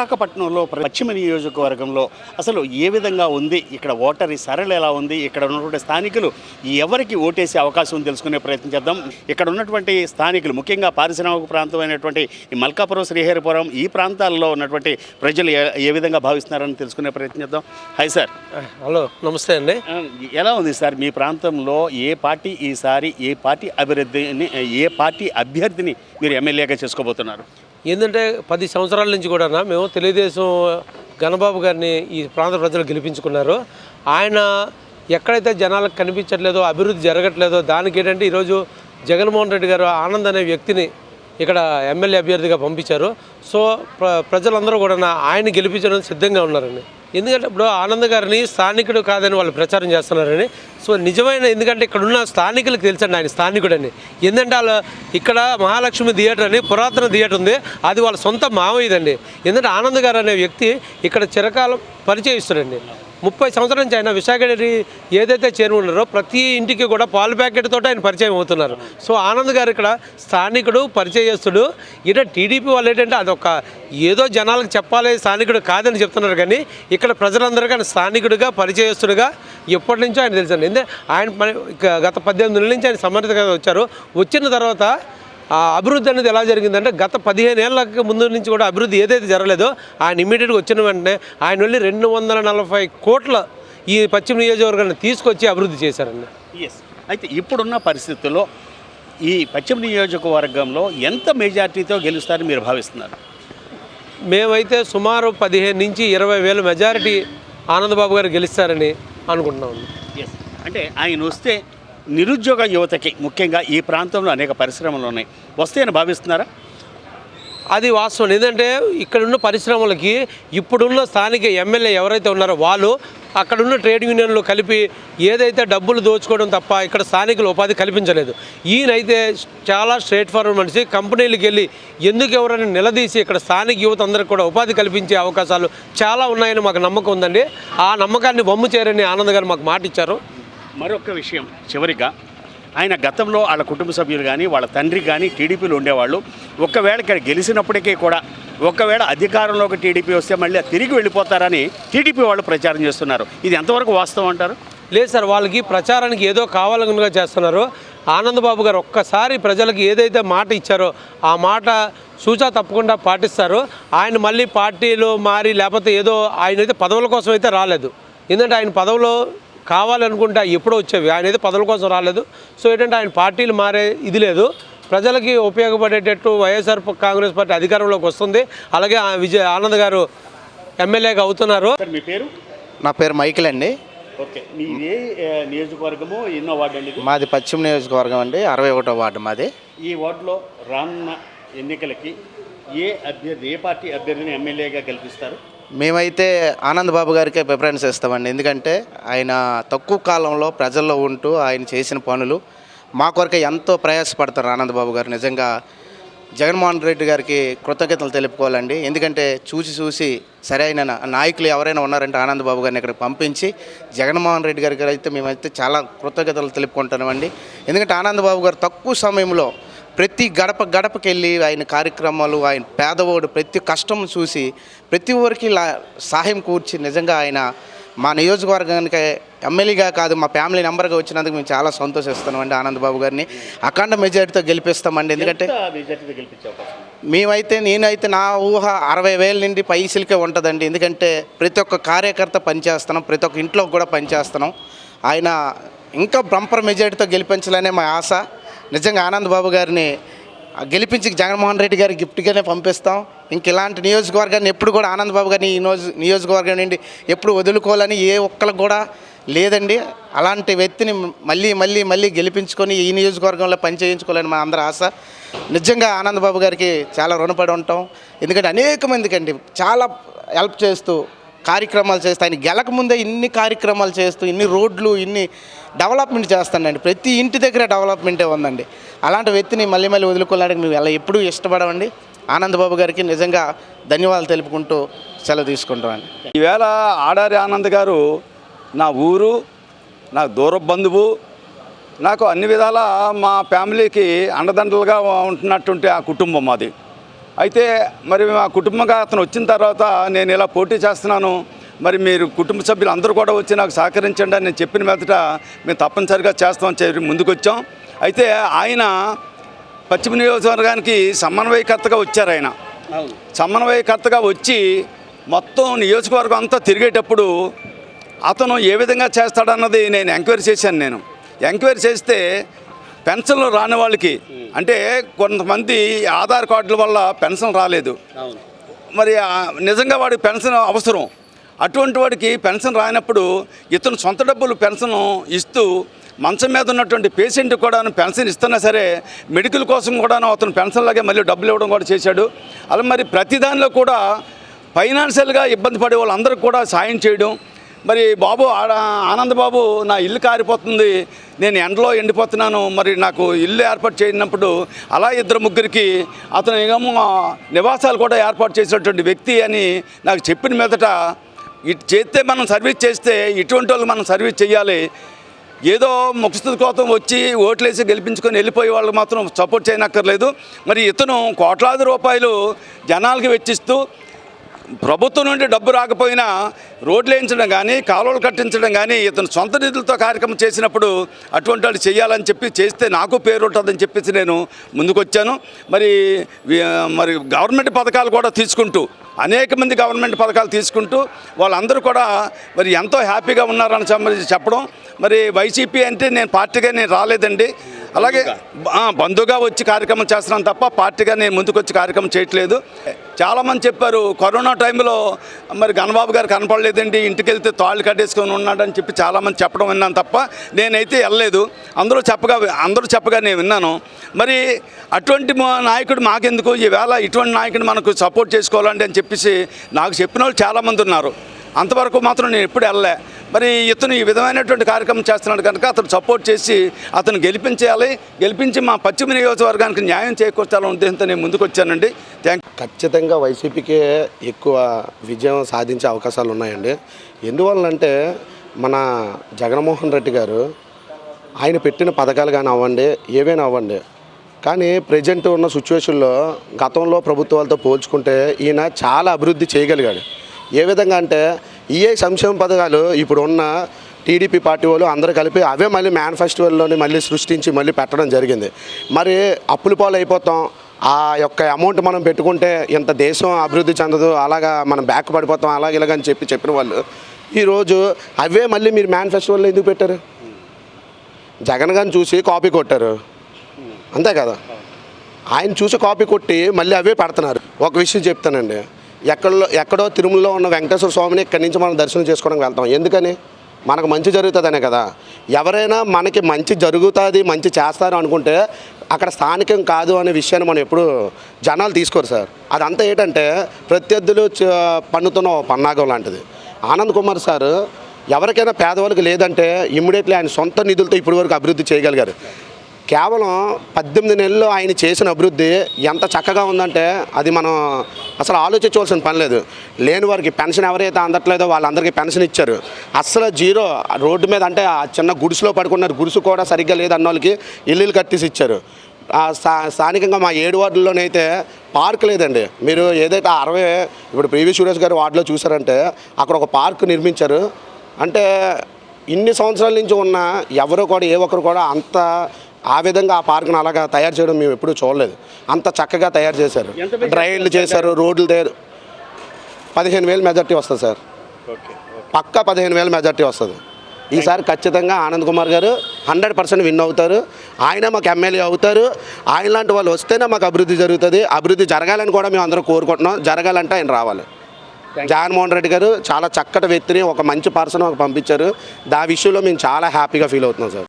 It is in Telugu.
విశాఖపట్నంలో పశ్చిమ నియోజకవర్గంలో అసలు ఏ విధంగా ఉంది? ఇక్కడ ఓటరి సరళ ఎలా ఉంది? ఇక్కడ ఉన్నటువంటి స్థానికులు ఎవరికి ఓటేసే అవకాశం ఉంది తెలుసుకునే ప్రయత్నం చేద్దాం. ఇక్కడ ఉన్నటువంటి స్థానికులు ముఖ్యంగా పారిశ్రామిక ప్రాంతం అయినటువంటి ఈ మల్కాపురం శ్రీహరిపురం ఈ ప్రాంతాల్లో ఉన్నటువంటి ప్రజలు ఏ- విధంగా భావిస్తున్నారని తెలుసుకునే ప్రయత్నం చేద్దాం. హాయ్ సార్ హలో నమస్తే అండి. ఎలా ఉంది సార్ మీ ప్రాంతంలో ఏ పార్టీ ఈసారి ఏ పార్టీ అభివృద్ధిని ఏ పార్టీ అభ్యర్థిని మీరు ఎమ్మెల్యేగా చేసుకోబోతున్నారు? ఏంటంటే పది సంవత్సరాల నుంచి కూడా మేము తెలుగుదేశం గణబాబు గారిని ఈ ప్రాంత ప్రజలు గెలిపించుకున్నారు. ఆయన ఎక్కడైతే జనాలకు కనిపించట్లేదో అభివృద్ధి జరగట్లేదో దానికి ఏంటంటే ఈరోజు జగన్మోహన్ రెడ్డి గారు ఆనంద్ అనే వ్యక్తిని ఇక్కడ ఎమ్మెల్యే అభ్యర్థిగా పంపించారు. సో ప్ర ప్రజలందరూ కూడా నా- ఆయన గెలిపించడానికి సిద్ధంగా ఉన్నారండి. ఎందుకంటే ఇప్పుడు ఆనంద్ గారిని స్థానికుడు కాదని వాళ్ళు ప్రచారం చేస్తున్నారని. సో నిజమైన ఎందుకంటే ఇక్కడ ఉన్న స్థానికులకు తెలుసండి ఆయన స్థానికుడని. ఎందుకంటే వాళ్ళు ఇక్కడ మహాలక్ష్మి థియేటర్ అని పురాతన థియేటర్ ఉంది. అది వాళ్ళ సొంత మావయ్యదండి. ఎందుకంటే ఆనంద్ గారు అనే వ్యక్తి ఇక్కడ చిరకాలం పరిచయిస్తాడండి ముప్పై సంవత్సరాల నుంచి ఆయన విశాఖ డైరీ ఏదైతే చేరువ ఉన్నారో ప్రతి ఇంటికి కూడా పాల ప్యాకెట్ తోటి ఆయన పరిచయం అవుతున్నారు. సో ఆనంద్ గారు ఇక్కడ స్థానికుడు పరిచయస్తుడు. ఇట టీడీపీ వాళ్ళు ఏంటంటే అదొక ఏదో జనాలకు చెప్పాలి స్థానికుడు కాదని చెప్తున్నారు కానీ ఇక్కడ ప్రజలందరూ కానీ స్థానికుడిగా పరిచయస్తుడుగా ఎప్పటి నుంచో ఆయన తెలుసండి. ఎందుకంటే ఆయన గత పద్దెనిమిది నెలల నుంచి ఆయన సమర్థతగా వచ్చారు. వచ్చిన తర్వాత ఆ అభివృద్ధి అనేది ఎలా జరిగిందంటే గత పదిహేను ఏళ్ళకి ముందు నుంచి కూడా అభివృద్ధి ఏదైతే జరగలేదో ఆయన ఇమీడియట్గా వచ్చిన వెంటనే ఆయన వెళ్ళి రెండు వందల నలభై కోట్ల ఈ పశ్చిమ నియోజకవర్గాన్ని తీసుకొచ్చి అభివృద్ధి చేశారండి. ఎస్ అయితే ఇప్పుడున్న పరిస్థితుల్లో ఈ పశ్చిమ నియోజకవర్గంలో ఎంత మెజార్టీతో గెలుస్తారని మీరు భావిస్తున్నారు? మేమైతే సుమారు పదిహేను నుంచి ఇరవై వేల మెజారిటీ ఆనందబాబు గారు గెలుస్తారని అనుకుంటున్నాం ఎస్ అంటే ఆయన వస్తే నిరుద్యోగ యువతకి ముఖ్యంగా ఈ ప్రాంతంలో అనేక పరిశ్రమలు ఉన్నాయి. వస్తాయని భావిస్తున్నారా? అది వాస్తవం. ఎందుకంటే ఇక్కడున్న పరిశ్రమలకి ఇప్పుడున్న స్థానిక ఎమ్మెల్యే ఎవరైతే ఉన్నారో వాళ్ళు అక్కడున్న ట్రేడ్ యూనియన్లు కలిపి ఏదైతే డబ్బులు దోచుకోవడం తప్ప ఇక్కడ స్థానికులు ఉపాధి కల్పించలేదు. ఈయనైతే చాలా స్ట్రేట్ ఫార్వర్డ్ మనిషి. కంపెనీలకు వెళ్ళి ఎందుకు ఎవరైనా నిలదీసి ఇక్కడ స్థానిక యువత అందరికి కూడా ఉపాధి కల్పించే అవకాశాలు చాలా ఉన్నాయని మాకు నమ్మకం ఉందండి. ఆ నమ్మకాన్ని బొమ్ము చేరని ఆనంద్ గారు మాకు మాట ఇచ్చారు మరొక విషయం. చివరిగా ఆయన గతంలో వాళ్ళ కుటుంబ సభ్యులు కానీ వాళ్ళ తండ్రి కానీ టీడీపీలో ఉండేవాళ్ళు. ఒకవేళ ఇక్కడ గెలిచినప్పటికీ కూడా ఒకవేళ అధికారంలోకి టీడీపీ వస్తే మళ్ళీ తిరిగి వెళ్ళిపోతారని టీడీపీ వాళ్ళు ప్రచారం చేస్తున్నారు. ఇది ఎంతవరకు వాస్తవం అంటారు? లేదు సార్ వాళ్ళకి ప్రచారానికి ఏదో కావాలనుగా చేస్తున్నారు. ఆనందబాబు గారు ఒక్కసారి ప్రజలకు ఏదైతే మాట ఇచ్చారో ఆ మాట సూచా తప్పకుండా పాటిస్తారు. ఆయన మళ్ళీ పార్టీలో మారి లేకపోతే ఏదో ఆయన అయితే పదవుల కోసం అయితే రాలేదు. ఎందుకంటే ఆయన పదవులో కావాలనుకుంటే ఎప్పుడో వచ్చేవి. ఆయన అయితే పదవుల కోసం రాలేదు. సో ఏంటంటే ఆయన పార్టీలు మారే ఇది లేదు. ప్రజలకి ఉపయోగపడేటట్టు వైఎస్ఆర్ కాంగ్రెస్ పార్టీ అధికారంలోకి వస్తుంది. అలాగే ఆ విజయ్ ఆనంద్ గారు ఎమ్మెల్యేగా అవుతున్నారు. మీ పేరు? నా పేరు మైకిల్ అండి. ఓకే. మీ ఏ ఏ, నియోజకవర్గము? ఎన్నో వార్డు అండి? మాది పశ్చిమ నియోజకవర్గం అండి. అరవై ఒకటో వార్డు మాది. ఈ వార్డులో రానున్న ఎన్నికలకి ఏ అభ్యర్థి ఏ పార్టీ అభ్యర్థిని ఎమ్మెల్యేగా గెలిపిస్తారు? మేమైతే ఆనంద్ బాబు గారికే ప్రిఫరెన్స్ ఇస్తామండి ఎందుకంటే ఆయన తక్కువ కాలంలో ప్రజల్లో ఉంటూ ఆయన చేసిన పనులు మా కొరకే ఎంతో ప్రయాసపడతారు ఆనంద్ బాబు గారు. నిజంగా జగన్మోహన్ రెడ్డి గారికి కృతజ్ఞతలు తెలుపుకోవాలండి. ఎందుకంటే చూసి చూసి సరైన నాయకులు ఎవరైనా ఉన్నారంటే ఆనంద్ బాబు గారిని ఇక్కడ పంపించి జగన్మోహన్ రెడ్డి గారికి అయితే మేమైతే చాలా కృతజ్ఞతలు తెలుపుకుంటున్నామండి. ఎందుకంటే ఆనంద్ బాబు గారు తక్కువ సమయంలో ప్రతి గడప గడపకి వెళ్ళి ఆయన కార్యక్రమాలు ఆయన పేదవాడు ప్రతి కష్టం చూసి ప్రతి ఒక్కరికి లా- సహాయం కూర్చి నిజంగా ఆయన మా నియోజకవర్గానికి ఎమ్మెల్యేగా కాదు మా ఫ్యామిలీ నెంబర్గా వచ్చినందుకు మేము చాలా సంతోషిస్తున్నామండి ఆనంద్ బాబు గారిని. అఖండ మెజారిటీతో గెలిపిస్తామండి. ఎందుకంటే? మేమైతే నేనైతే నా ఊహ అరవై వేల నుండి పైసలకే ఉంటుందండి. ఎందుకంటే ప్రతి ఒక్క కార్యకర్త పనిచేస్తున్నాం ప్రతి ఒక్క ఇంట్లో కూడా పనిచేస్తున్నాం. ఆయన ఇంకా బంపర్ మెజారిటీతో గెలిపించాలనే మా ఆశ. నిజంగా ఆనంద్ బాబు గారిని గెలిపించి జగన్మోహన్ రెడ్డి గారి గిఫ్ట్గానే పంపిస్తాం. ఇంక ఇలాంటి నియోజకవర్గాన్ని ఎప్పుడు కూడా ఆనంద్ బాబు గారిని ఈ నోజు నియోజకవర్గం నుండి ఎప్పుడు వదులుకోవాలని ఏ ఒక్కరికి కూడా లేదండి. అలాంటి వ్యక్తిని మళ్ళీ మళ్ళీ మళ్ళీ గెలిపించుకొని ఈ నియోజకవర్గంలో పని చేయించుకోవాలని మా అందరి ఆశ. నిజంగా ఆనంద్ బాబు గారికి చాలా రుణపడి ఉంటాం. ఎందుకంటే అనేక మందికి అండి చాలా హెల్ప్ చేస్తూ కార్యక్రమాలు చేస్తూ. ఆయన గెలక ముందే ఇన్ని కార్యక్రమాలు చేస్తూ ఇన్ని రోడ్లు ఇన్ని డెవలప్మెంట్ చేస్తానండి. ప్రతి ఇంటి దగ్గర డెవలప్మెంటే ఉందండి. అలాంటి వ్యక్తిని మళ్ళీ మళ్ళీ వదులుకోవడానికి మేము ఎలా ఎప్పుడూ ఇష్టపడమండి. ఆనందబాబు గారికి నిజంగా ధన్యవాదాలు తెలుపుకుంటూ సెలవు తీసుకుంటామండి. ఈవేళ ఆడారి ఆనంద్ గారు నా ఊరు నాకు దూర బంధువు నాకు అన్ని విధాల మా ఫ్యామిలీకి అండదండలుగా ఉంటున్నట్టుంటే ఆ కుటుంబం అది అయితే మరి మా కుటుంబంగా అతను వచ్చిన తర్వాత నేను ఇలా పోటీ చేస్తున్నాను. మరి మీరు కుటుంబ సభ్యులు అందరూ కూడా వచ్చి నాకు సహకరించండి అని నేను చెప్పిన మీదట మేము తప్పనిసరిగా చేస్తామని చెప్పి ముందుకు వచ్చాం అయితే ఆయన పశ్చిమ నియోజకవర్గానికి సమన్వయకర్తగా వచ్చారు ఆయన. సమన్వయకర్తగా వచ్చి మొత్తం నియోజకవర్గం అంతా తిరిగేటప్పుడు అతను ఏ విధంగా చేస్తాడన్నది నేను ఎంక్వైరీ చేశాను నేను. ఎంక్వైరీ చేస్తే పెన్షన్లు రాని వాళ్ళకి అంటే కొంతమంది ఆధార్ కార్డుల వల్ల పెన్షన్ రాలేదు. మరి నిజంగా వాడికి పెన్షన్ అవసరం. అటువంటి వాడికి పెన్షన్ రానప్పుడు ఇతను సొంత డబ్బులు పెన్షన్ ఇస్తూ మంచం మీద ఉన్నటువంటి పేషెంట్ కూడా పెన్షన్ ఇస్తున్నా సరే మెడికల్ కోసం కూడా అతను పెన్షన్ లాగే మళ్ళీ డబ్బులు ఇవ్వడం కూడా చేశాడు. అలా మరి ప్రతి దానిలో కూడా ఫైనాన్షియల్గా ఇబ్బంది పడే వాళ్ళందరికీ కూడా సాయం చేయడం మరి బాబు ఆడ బాబు నా ఇల్లు కారిపోతుంది. నేను ఎండలో ఎండిపోతున్నాను. మరి నాకు ఇల్లు ఏర్పాటు చేయనప్పుడు అలా ఇద్దరు ముగ్గురికి అతను ఏమో నివాసాలు కూడా ఏర్పాటు చేసినటువంటి వ్యక్తి అని నాకు చెప్పిన మీదట ఇటు చేస్తే మనం సర్వీస్ చేస్తే ఇటువంటి వాళ్ళు మనం సర్వీస్ చేయాలి. ఏదో ముఖస్థుతి కోసం వచ్చి ఓట్లేసి గెలిపించుకొని వెళ్ళిపోయే వాళ్ళకి మాత్రం సపోర్ట్ చేయనక్కర్లేదు. మరి ఇతను కోట్లాది రూపాయలు జనాలకి వెచ్చిస్తూ ప్రభుత్వం నుండి డబ్బు రాకపోయినా రోడ్లు వేయించడం కానీ కాలువలు కట్టించడం కానీ ఇతను సొంత నిధులతో కార్యక్రమం చేసినప్పుడు అటువంటి వాళ్ళు చేయాలని చెప్పి చేస్తే నాకు పేరు ఉంటుందని చెప్పేసి నేను ముందుకొచ్చాను. మరి మరి గవర్నమెంట్ పథకాలు కూడా తీసుకుంటూ అనేక మంది గవర్నమెంట్ పథకాలు తీసుకుంటూ వాళ్ళందరూ కూడా మరి ఎంతో హ్యాపీగా ఉన్నారని సంబంధించి చెప్పడం. మరి వైసీపీ అంటే నేను పార్టీగా నేను రాలేదండి. అలాగే బంధుగా వచ్చి కార్యక్రమం చేస్తున్నాను తప్ప పార్టీగా నేను ముందుకు వచ్చి కార్యక్రమం చేయట్లేదు. చాలామంది చెప్పారు కరోనా టైంలో మరి గణబాబు గారు కనపడలేదండి ఇంటికి వెళ్తే తాళ్ళు కట్టేసుకొని ఉన్నాడని చెప్పి చాలామంది చెప్పడం విన్నాను తప్ప నేనైతే వెళ్ళలేదు. అందరూ చెప్పగా అందరూ చెప్పగా నేను విన్నాను. మరి అటువంటి మా- నాయకుడు మాకెందుకు? ఈవేళ ఇటువంటి నాయకుడిని మనకు సపోర్ట్ చేసుకోవాలండి అని చెప్పేసి నాకు చెప్పిన వాళ్ళు చాలామంది ఉన్నారు. అంతవరకు మాత్రం నేను ఎప్పుడు వెళ్ళలే. మరి ఇతను ఈ విధమైనటువంటి కార్యక్రమం చేస్తున్నాడు కనుక అతను సపోర్ట్ చేసి అతను గెలిపించేయాలి. గెలిపించి మా పశ్చిమ నియోజకవర్గానికి న్యాయం చేకూర్చాలని ఉద్దేశంతో నేను ముందుకు వచ్చానండి. థ్యాంక్ ఖచ్చితంగా వైసీపీకే ఎక్కువ విజయం సాధించే అవకాశాలు ఉన్నాయండి. ఎందువల్లంటే మన జగన్మోహన్ రెడ్డి గారు ఆయన పెట్టిన పథకాలు కానీ అవ్వండి ఏవైనా అవ్వండి. కానీ ప్రజెంట్ ఉన్న సిచ్యువేషన్లో గతంలో ప్రభుత్వాలతో పోల్చుకుంటే ఈయన చాలా అభివృద్ధి చేయగలిగాడు. ఏ విధంగా అంటే ఇవే సంక్షేమ పథకాలు ఇప్పుడు ఉన్న టీడీపీ పార్టీ వాళ్ళు అందరూ కలిపి అవే మళ్ళీ మేనిఫెస్టోల్లోనే మళ్ళీ సృష్టించి మళ్ళీ పెట్టడం జరిగింది. మరి అప్పులు పాలు అయిపోతాం. ఆ యొక్క అమౌంట్ మనం పెట్టుకుంటే ఇంత దేశం అభివృద్ధి చెందదు అలాగా మనం బ్యాక్ పడిపోతాం అలాగే ఇలాగని చెప్పి చెప్పిన వాళ్ళు. ఈరోజు అవే మళ్ళీ మీరు మేనిఫెస్టోల్లో ఎందుకు పెట్టారు? జగన్ గారిని చూసి కాపీ కొట్టారు. అంతే కదా? ఆయన చూసి కాపీ కొట్టి మళ్ళీ అవే పెడుతున్నారు. ఒక విషయం చెప్తానండి. ఎక్కడో ఎక్కడో తిరుమలలో ఉన్న వెంకటేశ్వర స్వామిని ఇక్కడి నుంచి మనం దర్శనం చేసుకోవడానికి వెళ్తాం. ఎందుకని? మనకు మంచి జరుగుతుందనే కదా. ఎవరైనా మనకి మంచి జరుగుతుంది మంచి చేస్తారు అనుకుంటే అక్కడ స్థానికం కాదు అనే విషయాన్ని మనం ఎప్పుడు జనాలు తీసుకోరు సార్. అదంతా ఏంటంటే ప్రత్యర్థులు పన్నుతున్న పన్నాగం లాంటిది. ఆనంద్ కుమార్ సార్ ఎవరికైనా పేదవాళ్ళకి లేదంటే ఇమ్మీడియట్లీ ఆయన సొంత నిధులతో ఇప్పటివరకు అభివృద్ధి చేయగలిగారు. కేవలం పద్దెనిమిది నెలల్లో ఆయన చేసిన అభివృద్ధి ఎంత చక్కగా ఉందంటే అది మనం అసలు ఆలోచించవలసిన పని లేదు. లేని వారికి పెన్షన్ ఎవరైతే అందట్లేదో వాళ్ళందరికీ పెన్షన్ ఇచ్చారు. అసలు జీరో రోడ్డు మీద అంటే ఆ చిన్న గుడిసెలో పడుకున్నారు. గుడిసు కూడా సరిగ్గా లేదన్న వాళ్ళకి ఇల్లులు కట్టేసి ఇచ్చారు. ఆ స్థా- స్థానికంగా మా ఏడు వార్డుల్లోనైతే పార్క్ లేదండి. మీరు ఏదైతే అరవై ఇప్పుడు పివి సురేష్ గారు వార్డులో చూసారంటే అక్కడ ఒక పార్క్ నిర్మించారు. అంటే ఇన్ని సంవత్సరాల నుంచి ఉన్న ఎవరు కూడా ఏ ఒక్కరు కూడా అంత ఆ విధంగా ఆ పార్క్ను అలాగా తయారు చేయడం మేము ఎప్పుడూ చూడలేదు. అంత చక్కగా తయారు చేశారు. డ్రైన్లు చేశారు రోడ్లు తయారు. పదిహేను వేలు మెజార్టీ వస్తుంది సార్. పక్కా పదిహేను వేల మెజార్టీ వస్తుంది. ఈసారి ఖచ్చితంగా ఆనంద్ కుమార్ గారు హండ్రెడ్ పర్సెంట్ విన్ అవుతారు. ఆయన మాకు ఎమ్మెల్యే అవుతారు. ఆయన లాంటి వాళ్ళు వస్తేనే మాకు అభివృద్ధి జరుగుతుంది. అభివృద్ధి జరగాలని కూడా మేము అందరం కోరుకుంటున్నాం. జరగాలంటే ఆయన రావాలి. జగన్మోహన్ రెడ్డి గారు చాలా చక్కటి వ్యక్తిని ఒక మంచి పర్సన్ మాకు పంపించారు. దా విషయంలో మేము చాలా హ్యాపీగా ఫీల్ అవుతున్నాం సార్.